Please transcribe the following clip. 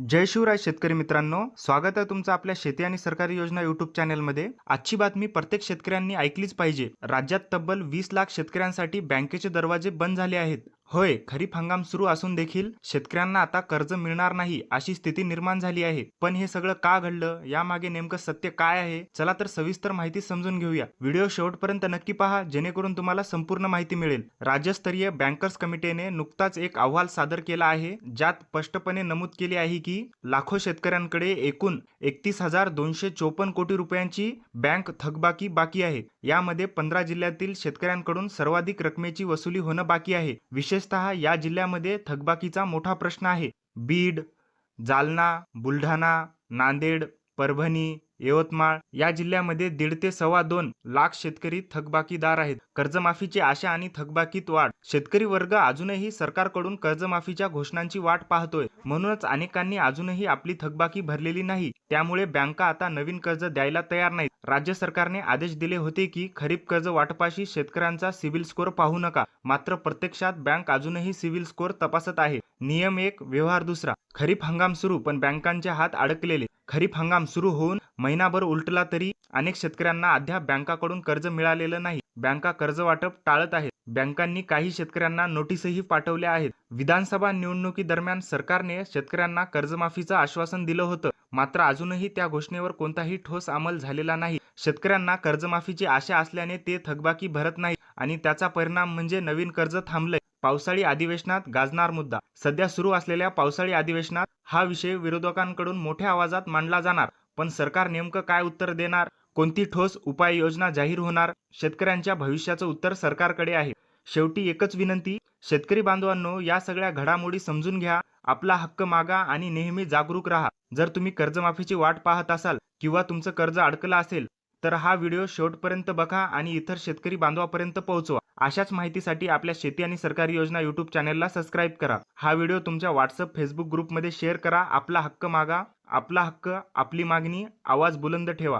जय शिवराय शेतकरी मित्रांनो स्वागत आहे तुमचं आपल्या शेती आणि सरकारी योजना युट्यूब चॅनलमध्ये आजची बातमी प्रत्येक शेतकऱ्यांनी ऐकलीच पाहिजे. राज्यात तब्बल वीस लाख शेतकऱ्यांसाठी बँकेचे दरवाजे बंद झाले आहेत. होय खरीप हंगाम सुरू असून देखील शेतकऱ्यांना आता कर्ज मिळणार नाही अशी स्थिती निर्माण झाली आहे. पण हे सगळं का घडलं? यामागे नेमकं सत्य काय आहे? चला तर सविस्तर माहिती समजून घेऊया. व्हिडिओ शेवटपर्यंत नक्की पहा जेणेकरून तुम्हाला संपूर्ण माहिती मिळेल. राज्यस्तरीय बँकर्स कमिटीने नुकताच एक अहवाल सादर केला आहे ज्यात स्पष्टपणे नमूद केले आहे की लाखो शेतकऱ्यांकडे एकूण एकतीस हजार दोनशे चोपन्न कोटी रुपयांची बँक थकबाकी बाकी आहे. यामध्ये पंधरा जिल्ह्यातील शेतकऱ्यांकडून सर्वाधिक रकमेची वसुली होणं बाकी आहे. विशेष विशेषतः या जिल्ह्यामध्ये थकबाकीचा मोठा प्रश्न आहे. बीड जालना बुलढाणा नांदेड परभणी यवतमाळ या जिल्ह्यामध्ये दीड ते सव्वा दोन लाख शेतकरी थकबाकीदार आहेत. कर्जमाफीची आशा आणि थकबाकीत वाढ. शेतकरी वर्ग अजूनही सरकारकडून कर्जमाफीच्या घोषणांची वाट पाहतोय. म्हणूनच अनेकांनी अजूनही आपली थकबाकी भरलेली नाही. त्यामुळे बँका आता नवीन कर्ज द्यायला तयार नाहीत. राज्य सरकारने आदेश दिले होते की खरीप कर्ज वाटपाशी शेतकऱ्यांचा सिव्हिल स्कोअर पाहू नका. मात्र प्रत्यक्षात बँक अजूनही सिव्हिल स्कोअर तपासत आहे. नियम एक व्यवहार दुसरा. खरीप हंगाम सुरू पण बँकांचे हात अडकलेले. खरीप हंगाम सुरू होऊन महिनाभर उलटला तरी अनेक शेतकऱ्यांना अद्याप बँकाकडून कर्ज मिळालेलं नाही. बँका कर्ज वाटप टाळत आहेत. बँकांनी काही शेतकऱ्यांना नोटीसही पाठवल्या आहेत. विधानसभा निवडणुकीदरम्यान सरकारने शेतकऱ्यांना कर्जमाफीचं आश्वासन दिलं होतं. मात्र अजूनही त्या घोषणेवर कोणताही ठोस अंमल झालेला नाही. शेतकऱ्यांना कर्जमाफीची आशा असल्याने ते थकबाकी भरत नाही आणि त्याचा परिणाम म्हणजे नवीन कर्ज थांबलंय. पावसाळी अधिवेशनात गाजणार मुद्दा. सध्या सुरू असलेल्या पावसाळी अधिवेशनात हा विषय विरोधकांकडून मोठ्या आवाजात मांडला जाणार. पण सरकार नेमकं काय उत्तर देणार? कोणती ठोस उपाययोजना जाहीर होणार? शेतकऱ्यांच्या भविष्याचं उत्तर सरकारकडे आहे. शेवटी एकच विनंती शेतकरी बांधवांनो या सगळ्या घडामोडी समजून घ्या आपला हक्क मागा आणि नेहमी जागरूक राहा. जर तुम्ही कर्जमाफीची वाट पाहत असाल किंवा तुमचं कर्ज अडकलं असेल तर हा व्हिडिओ शेवटपर्यंत बघा आणि इतर शेतकरी बांधवापर्यंत पोहोचवा. अशाच माहितीसाठी आपल्या शेती आणि सरकारी योजना युट्यूब चॅनेलला सबस्क्राईब करा. हा व्हिडिओ तुमच्या व्हॉट्सअप फेसबुक ग्रुपमध्ये शेअर करा. आपला हक्क मागा. आपला हक्क आपली मागणी आवाज बुलंद ठेवा.